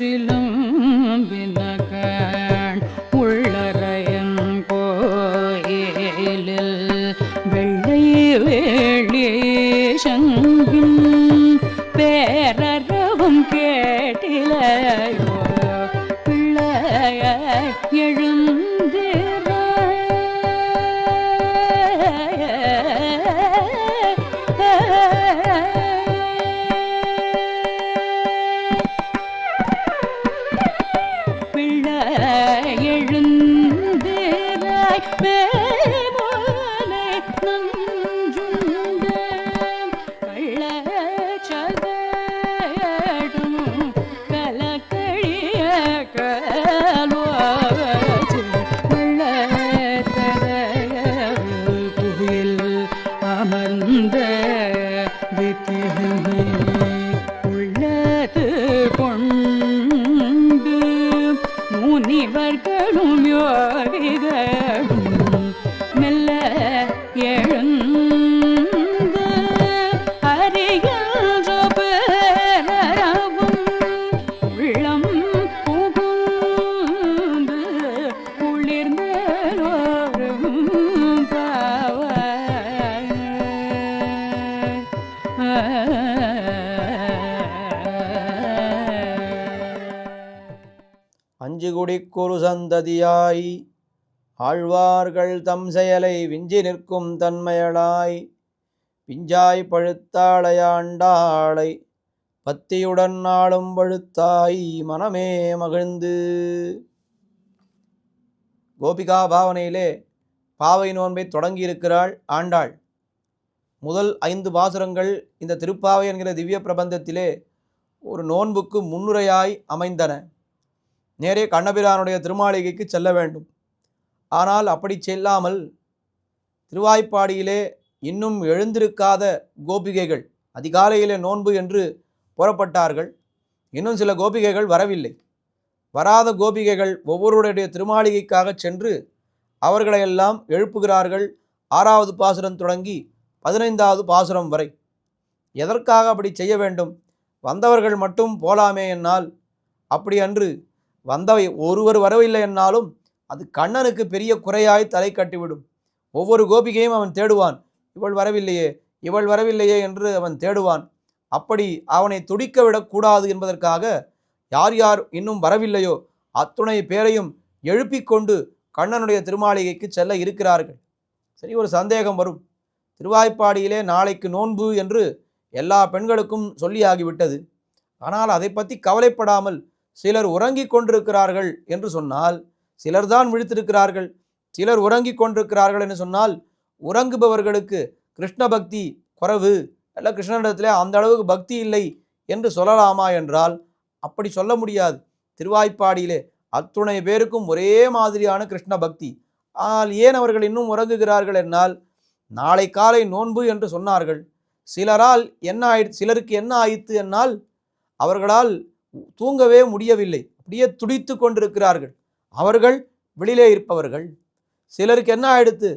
she loved அஞ்சு சந்ததியாய். ஆழ்வார்கள் தம் செயலை விஞ்சி நிற்கும் தன்மையளாய். பிஞ்சாய் பழுத்தாளையாண்டாளை பத்தியுடன் நாளும் பழுத்தாய் மனமே மகிழ்ந்து. கோபிகா பாவனையிலே பாவை நோன்பை தொடங்கியிருக்கிறாள் ஆண்டாள். முதல் ஐந்து பாசுரங்கள் இந்த திருப்பாவை என்கிற திவ்ய பிரபந்தத்திலே ஒரு நோன்புக்கு முன்னுரையாய் அமைந்தன. நேரே கண்ணபிரானுடைய திருமாளிகைக்கு செல்ல வேண்டும். ஆனால் அப்படி செல்லாமல் திருவாய்ப்பாடியிலே இன்னும் எழுந்திருக்காத கோபிகைகள் அதிகாலையிலே நோன்பு என்று புறப்பட்டார்கள். இன்னும் சில கோபிகைகள் வரவில்லை. வராத கோபிகைகள் ஒவ்வொருடைய திருமாளிகைக்காக சென்று அவர்களையெல்லாம் எழுப்புகிறார்கள். ஆறாவது பாசுரம் தொடங்கி பதினைந்தாவது பாசுரம் வரை. எதற்காக அப்படி செய்ய வேண்டும்? வந்தவர்கள் மட்டும் போலாமே என்னால். அப்படி அன்று வந்தவை ஒருவர் வரவில்லை என்னாலும் அது கண்ணனுக்கு பெரிய குறையாய் தலை கட்டிவிடும். ஒவ்வொரு கோபிகையும் அவன் தேடுவான். இவள் வரவில்லையே இவள் வரவில்லையே என்று அவன் தேடுவான். அப்படி அவனை துடிக்க விடக்கூடாது என்பதற்காக யார் யார் இன்னும் வரவில்லையோ அத்துணை பேரையும் எழுப்பிக் கொண்டு கண்ணனுடைய திருமாளிகைக்கு செல்ல இருக்கிறார்கள். சரி ஒரு சந்தேகம் வரும். திருவாய்ப்பாடியிலே நாளைக்கு நோன்பு என்று எல்லா பெண்களுக்கும் சொல்லியாகிவிட்டது. ஆனால் அதை பற்றி கவலைப்படாமல் சிலர் உறங்கிக் கொண்டிருக்கிறார்கள் என்று சொன்னால் சிலர் தான் விழித்திருக்கிறார்கள். சிலர் உறங்கிக் கொண்டிருக்கிறார்கள் என்று சொன்னால் உறங்குபவர்களுக்கு கிருஷ்ண பக்தி குறைவு. அல்ல கிருஷ்ணனிடத்தில் அந்த அளவுக்கு பக்தி இல்லை என்று சொல்லலாமா என்றால் அப்படி சொல்ல முடியாது. திருவாய்ப்பாடியிலே அத்துணை பேருக்கும் ஒரே மாதிரியான கிருஷ்ண பக்தி. ஆனால் ஏன் அவர்கள் இன்னும் உறங்குகிறார்கள் என்னால்? நாளை காலை நோன்பு என்று சொன்னார்கள். சிலரால் என்ன ஆயி சிலருக்கு என்ன ஆயிற்று என்னால்? அவர்களால் தூங்கவே முடியவில்லை. அப்படியே துடித்து கொண்டிருக்கிறார்கள். அவர்கள் வெளியிலே இருப்பவர்கள். சிலருக்கு என்ன ஆயிடுத்து?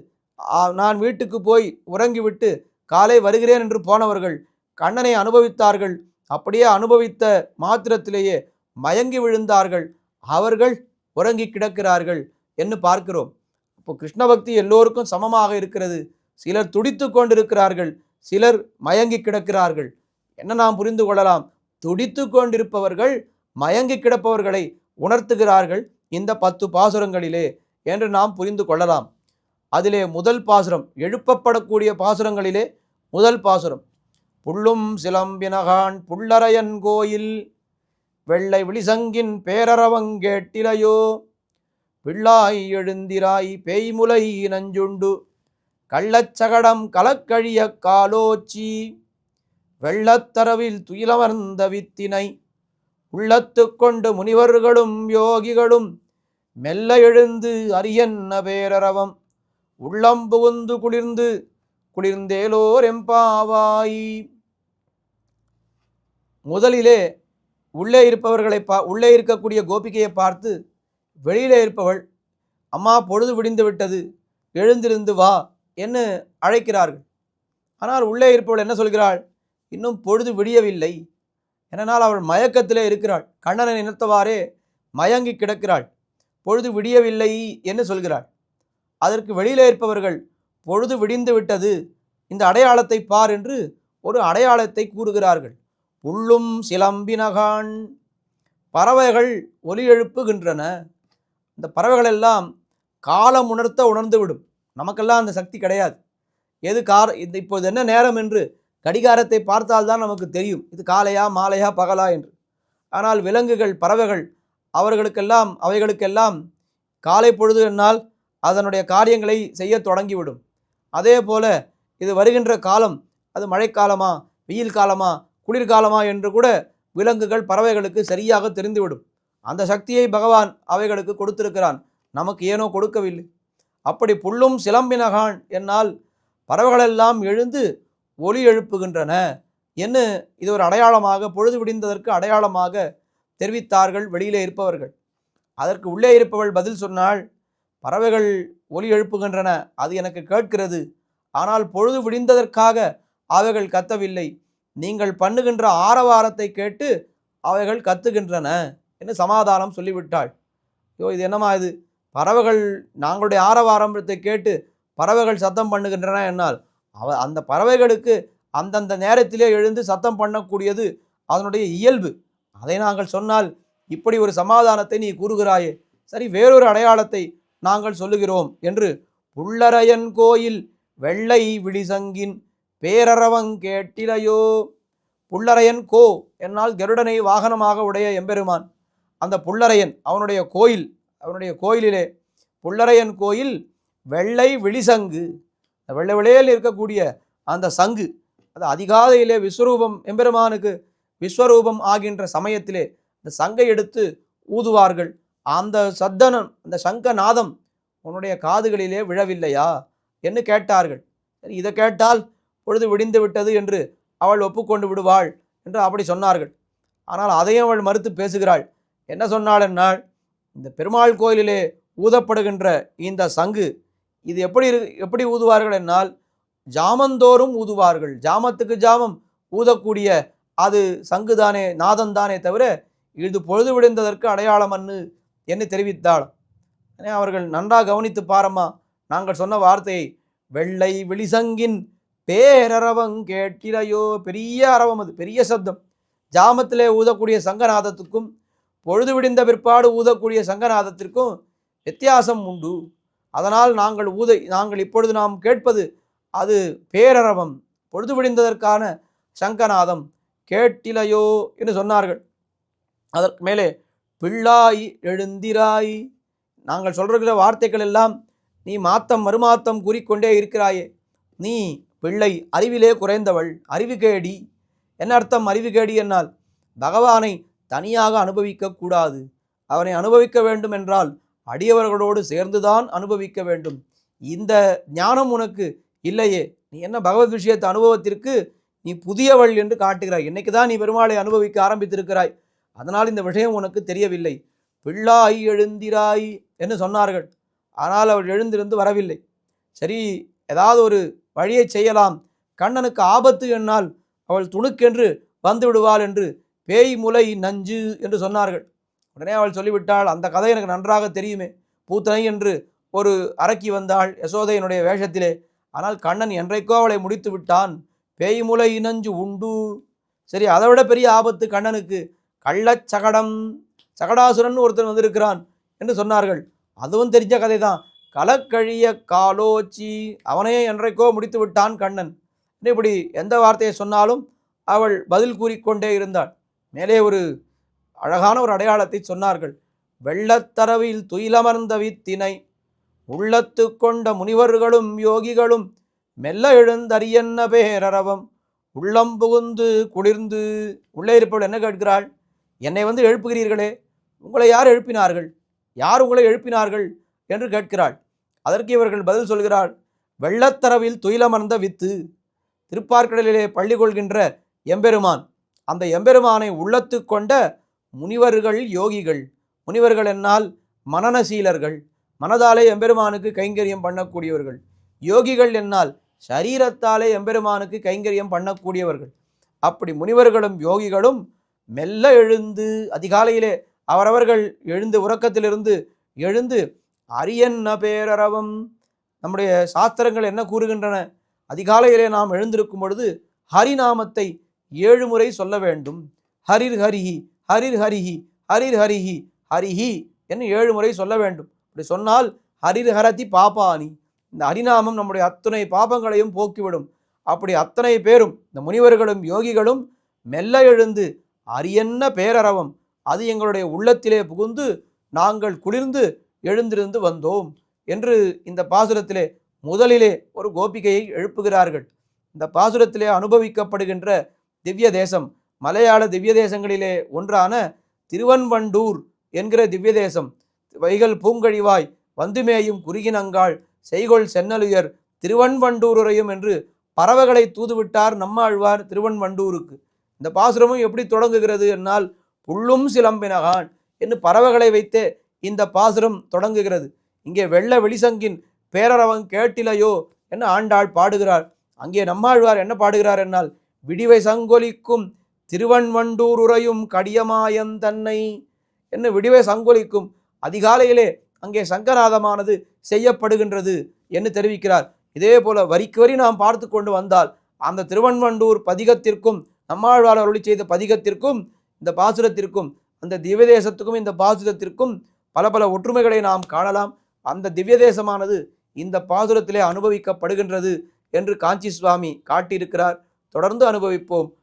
நான் வீட்டுக்கு போய் உறங்கிவிட்டு காலை வருகிறேன் என்று போனவர்கள் கண்ணனை அனுபவித்தார்கள். அப்படியே அனுபவித்த மாத்திரத்திலேயே மயங்கி விழுந்தார்கள். அவர்கள் உறங்கி கிடக்கிறார்கள் என்று பார்க்கிறோம். இப்போ கிருஷ்ண பக்தி எல்லோருக்கும் சமமாக இருக்கிறது. சிலர் துடித்து கொண்டிருக்கிறார்கள். சிலர் மயங்கி கிடக்கிறார்கள். என்ன நாம் புரிந்து கொள்ளலாம்? துடித்து கொண்டிருப்பவர்கள் மயங்கி கிடப்பவர்களை உணர்த்துகிறார்கள். இந்த பத்து பாசுரங்களிலே என்று நாம் புரிந்து கொள்ளலாம். அதிலே முதல் பாசுரம் எழுப்பப்படக்கூடிய பாசுரங்களிலே முதல் பாசுரம். புள்ளும் சிலம்பினகான் புள்ளரையன் கோயில் வெள்ளை விழிசங்கின் பேரரவங்கேட்டிலையோ பிள்ளாய் எழுந்திராய் பேய்முலை நஞ்சுண்டு கள்ளச்சகடம் கலக்கழிய காலோச்சி. வெள்ளத்தரவில் துயிலமர்ந்த வித்தினை உள்ளத்து கொண்டு முனிவர்களும் யோகிகளும் மெல்ல எழுந்து அரியன்ன பேரரவம். உள்ளம் புகுந்து குளிர்ந்து குளிர்ந்தேலோர் எம்பாவாய் முதலிலே உள்ளே இருப்பவர்களை பா உள்ளே இருக்கக்கூடிய கோபிகையை பார்த்து வெளியிலே இருப்பவள் அம்மா பொழுது விடிந்து விட்டது எழுந்திருந்து வா என்று அழைக்கிறார்கள். ஆனால் உள்ளே இருப்பவள் என்ன சொல்கிறாள்? இன்னும் பொழுது விடியவில்லை. என்னால் அவள் மயக்கத்திலே இருக்கிறாள். கண்ணனை நினைத்தவாறே மயங்கி கிடக்கிறாள். பொழுது விடியவில்லை என்று சொல்கிறாள். அதற்கு வெளியிலே இருப்பவர்கள் பொழுது விடிந்து விட்டது. இந்த அடையாளத்தை பார் என்று ஒரு அடையாளத்தை கூறுகிறார்கள். உள்ளும் சிலம்பினகான் பறவைகள் ஒலி எழுப்புகின்றன. இந்த பறவைகள் எல்லாம் காலம் உணர்த்த உணர்ந்து விடும் நமக்கெல்லாம் அந்த சக்தி கிடையாது. எது கார் இந்த இப்போது என்ன நேரம் என்று கடிகாரத்தை பார்த்தால்தான் நமக்கு தெரியும். இது காலையா மாலையா பகலா என்று. ஆனால் விலங்குகள் பறவைகள் அவர்களுக்கெல்லாம் அவைகளுக்கெல்லாம் காலை பொழுது என்னால் அதனுடைய காரியங்களை செய்ய தொடங்கிவிடும். அதே போல இது வருகின்ற காலம் அது மழைக்காலமா வெயில் காலமா குளிர்காலமா என்று கூட விலங்குகள் பறவைகளுக்கு சரியாக தெரிந்துவிடும். அந்த சக்தியை பகவான் அவைகளுக்கு கொடுத்திருக்கிறான். நமக்கு ஏனோ கொடுக்கவில்லை. அப்படி புல்லும் சிலம்பினகான் என்னால் பறவைகளெல்லாம் எழுந்து ஒலி எழுப்புகின்றன என்ன இது ஒரு அடையாளமாக பொழுது விடிந்ததற்கு அடையாளமாக தெரிவித்தார்கள் வெளியிலே இருப்பவர்கள். அதற்கு உள்ளே இருப்பவள் பதில் சொன்னால் பறவைகள் ஒலி எழுப்புகின்றன அது எனக்கு கேட்கிறது. ஆனால் பொழுது விடிந்ததற்காக அவைகள் கத்தவில்லை. நீங்கள் பண்ணுகின்ற ஆரவாரத்தை கேட்டு அவைகள் கத்துகின்றன என்று சமாதானம் சொல்லிவிட்டாள். ஐயோ இது என்னமா இது? பறவைகள் நாங்களுடைய ஆரவாரத்தை கேட்டு பறவைகள் சத்தம் பண்ணுகின்றன என்னால். அவ அந்த பறவைகளுக்கு அந்தந்த நேரத்திலே எழுந்து சத்தம் பண்ணக்கூடியது அதனுடைய இயல்பு. அதை நாங்கள் சொன்னால் இப்படி ஒரு சமாதானத்தை நீ கூறுகிறாயே. சரி வேறொரு அடையாளத்தை நாங்கள் சொல்லுகிறோம் என்று புள்ளரையன் கோயில் வெள்ளை விழிசங்கின் பேரறவங் கேட்டிலையோ. புள்ளரையன் கோ என்னால் கருடனை வாகனமாக உடைய எம்பெருமான். அந்த புள்ளரையன் அவனுடைய கோயில் அவனுடைய கோயிலிலே புள்ளரையன் கோயில் வெள்ளை விழிசங்கு. வெள்ளை வெளியில் இருக்கக்கூடிய அந்த சங்கு அது அதிகாலையிலே விஸ்வரூபம் எம்பெருமானுக்கு விஸ்வரூபம் ஆகின்ற சமயத்திலே இந்த சங்கை எடுத்து ஊதுவார்கள். அந்த சத்தனம் அந்த சங்க நாதம் உன்னுடைய காதுகளிலே விழவில்லையா? என்று கேட்டார்கள். இதை கேட்டால் பொழுது விடிந்து விட்டது என்று அவள் ஒப்புக்கொண்டு விடுவாள் என்று அப்படி சொன்னார்கள். ஆனால் அதையும் அவள் மறுத்து பேசுகிறாள். என்ன சொன்னாள் என்னால் இந்த பெருமாள் கோயிலிலே ஊதப்படுகின்ற இந்த சங்கு இது எப்படி இரு எப்படி ஊதுவார்கள் என்னால்? ஜாமந்தோறும் ஊதுவார்கள். ஜாமத்துக்கு ஜாமம். ஊதக்கூடிய அது சங்குதானே நாதந்தானே தவிர இது பொழுது விடிந்ததற்கு அடையாளம் அன்னு என்று தெரிவித்தாள். அவர்கள் நன்றாக கவனித்து பாரம்மா நாங்கள் சொன்ன வார்த்தையை வெள்ளை வெளிசங்கின் பேரரவங் கேட்டிலையோ? பெரிய அரவம் அது பெரிய சப்தம். ஜாமத்திலே ஊதக்கூடிய சங்கநாதத்துக்கும் பொழுது விடிந்த பிற்பாடு ஊதக்கூடிய சங்கநாதத்திற்கும் வித்தியாசம் உண்டு. அதனால் நாங்கள் ஊதை நாங்கள் இப்பொழுது நாம் கேட்பது அது பேரரவம் பொழுது விடிந்ததற்கான சங்கநாதம் கேட்டிலையோ என்று சொன்னார்கள். அதற்கு மேலே பிள்ளாய் எழுந்திராய். நாங்கள் சொல்கிற வார்த்தைகள் எல்லாம் நீ மாத்தம் மறுமாத்தம் கூறிக்கொண்டே இருக்கிறாயே. நீ பிள்ளை அறிவிலே குறைந்தவள் அறிவு கேடி. என்ன அர்த்தம் அறிவு கேடி என்னால் பகவானை தனியாக அனுபவிக்க கூடாது அவனை அனுபவிக்க வேண்டும் என்றால் அடியவர்களோடு சேர்ந்துதான் அனுபவிக்க வேண்டும். இந்த ஞானம் உனக்கு இல்லையே. நீ என்ன பகவத் விஷயத்து அனுபவத்திற்கு நீ புதியவள் என்று காட்டுகிறாய். இன்னைக்கு தான் நீ பெருமாளை அனுபவிக்க ஆரம்பித்திருக்கிறாய். அதனால் இந்த விஷயம் உனக்கு தெரியவில்லை. பிள்ளாய் எழுந்திராய் என்று சொன்னார்கள். ஆனால் அவள் எழுந்திருந்து வரவில்லை. சரி ஏதாவது ஒரு வழியை செய்யலாம். கண்ணனுக்கு ஆபத்து என்னால் அவள் துணுக்கென்று வந்து விடுவாள் என்று பேய் முலை நஞ்சு என்று சொன்னார்கள். உடனே அவள் சொல்லிவிட்டாள் அந்த கதை எனக்கு நன்றாக தெரியுமே. பூத்தனை என்று ஒரு அரக்கி வந்தாள் யசோதையனுடைய வேஷத்திலே. ஆனால் கண்ணன் என்றைக்கோ அவளை முடித்து விட்டான். பேய் முலை நஞ்சு உண்டு. சரி அதை விட பெரிய ஆபத்து கண்ணனுக்கு. கள்ளச்சகடம் சகடாசுரன் ஒருத்தன் வந்திருக்கிறான் என்று சொன்னார்கள். அதுவும் தெரிஞ்ச கதை தான் கலக்கழிய காலோச்சி அவனையே என்றைக்கோ முடித்து விட்டான் கண்ணன். இப்படி எந்த வார்த்தையை சொன்னாலும் அவள் பதில் கூறிக்கொண்டே இருந்தாள். மேலே ஒரு அழகான ஒரு அடையாளத்தை சொன்னார்கள். வெள்ளத்தரவில் துயிலமர்ந்த வித்தினை உள்ளத்து கொண்ட முனிவர்களும் யோகிகளும் மெல்ல எழுந்தறியன்ன பேரரவம். உள்ளம் புகுந்து குளிர்ந்து உள்ளே இருப்பவள் என்ன கேட்கிறாள்? என்னை வந்து எழுப்புகிறீர்களே உங்களை யார் எழுப்பினார்கள்? யார் உங்களை எழுப்பினார்கள்? என்று கேட்கிறாள். அதற்கு இவர்கள் பதில் சொல்கிறாள் வெள்ளத்தரவில் துயிலமர்ந்த வித்து திருப்பார்க்கடலிலே பள்ளி கொள்கின்ற எம்பெருமான். அந்த எம்பெருமானை உள்ளத்து கொண்ட முனிவர்கள் யோகிகள். முனிவர்கள் என்னால் மனநசீலர்கள். மனதாலே எம்பெருமானுக்கு கைங்கரியம் பண்ணக்கூடியவர்கள். யோகிகள் என்னால் சரீரத்தாலே எம்பெருமானுக்கு கைங்கரியம் பண்ணக்கூடியவர்கள். அப்படி முனிவர்களும் யோகிகளும் மெல்ல எழுந்து அதிகாலையிலே அவரவர்கள் எழுந்து உறக்கத்திலிருந்து எழுந்து அரியன்ன பேரறவம். நம்முடைய சாஸ்திரங்கள் என்ன கூறுகின்றன? அதிகாலையிலே நாம் எழுந்திருக்கும் பொழுது ஹரிநாமத்தை ஏழு முறை சொல்ல வேண்டும். ஹரிர் ஹரிஹி. ஹரிர் ஹரிஹி ஹரிர் ஹரிஹி ஹரிஹி என்று ஏழு முறை சொல்ல வேண்டும். அப்படி சொன்னால் ஹரிர் ஹரதி பாபானி. இந்த ஹரிநாமம் நம்முடைய அத்தனை பாபங்களையும் போக்கிவிடும். அப்படி அத்தனை பேரும் இந்த முனிவர்களும் யோகிகளும் மெல்ல எழுந்து அரியன்ன பேரறவம் அது எங்களுடைய உள்ளத்திலே புகுந்து நாங்கள் குளிர்ந்து எழுந்திருந்து வந்தோம் என்று இந்த பாசுரத்திலே முதலிலே ஒரு கோபிகையை எழுப்புகிறார்கள். இந்த பாசுரத்திலே அனுபவிக்கப்படுகின்ற திவ்ய தேசம் மலையாள திவ்ய தேசங்களிலே ஒன்றான திருவன்வண்டூர் என்கிற திவ்ய தேசம் வைகள் பூங்கழிவாய் வந்துமேயும் குறுகினங்காள் செய்கொள் சென்னலுயர் திருவன்வண்டூரையும் என்று பறவைகளை தூதுவிட்டார் நம்மாழ்வார் திருவன்வண்டூருக்கு இந்த பாசுரமும் எப்படி தொடங்குகிறது என்னால் புள்ளும் சிலம்பினகான் என்று பறவைகளை வைத்தே இந்த பாசுரம் தொடங்குகிறது. இங்கே வெள்ள வெளிசங்கின் பேரரவன் கேட்டிலையோ என்ன ஆண்டாள் பாடுகிறார் அங்கே நம்மாழ்வார் என்ன பாடுகிறார் என்னால்? விடிவை சங்கொலிக்கும் திருவன்வண்டூர் உரையும் கடியமாயன் தன்னை. என்ன விடிவை சங்கொலிக்கும் அதிகாலையிலே அங்கே சங்கராதமானது செய்யப்படுகின்றது என்று தெரிவிக்கிறார். இதே போல வரிக்கு வரி நாம் பார்த்து கொண்டு வந்தால் அந்த திருவன்வண்டூர் பதிகத்திற்கும் நம்மாழ்வார் அருளி செய்த பதிகத்திற்கும் இந்த பாசுரத்திற்கும் அந்த திவ்யதேசத்துக்கும் இந்த பாசுரத்திற்கும் பல பல ஒற்றுமைகளை நாம் காணலாம். அந்த திவ்யதேசமானது இந்த பாசுரத்திலே அனுபவிக்கப்படுகின்றது என்று காஞ்சி சுவாமி காட்டியிருக்கிறார். தொடர்ந்து அனுபவிப்போம்.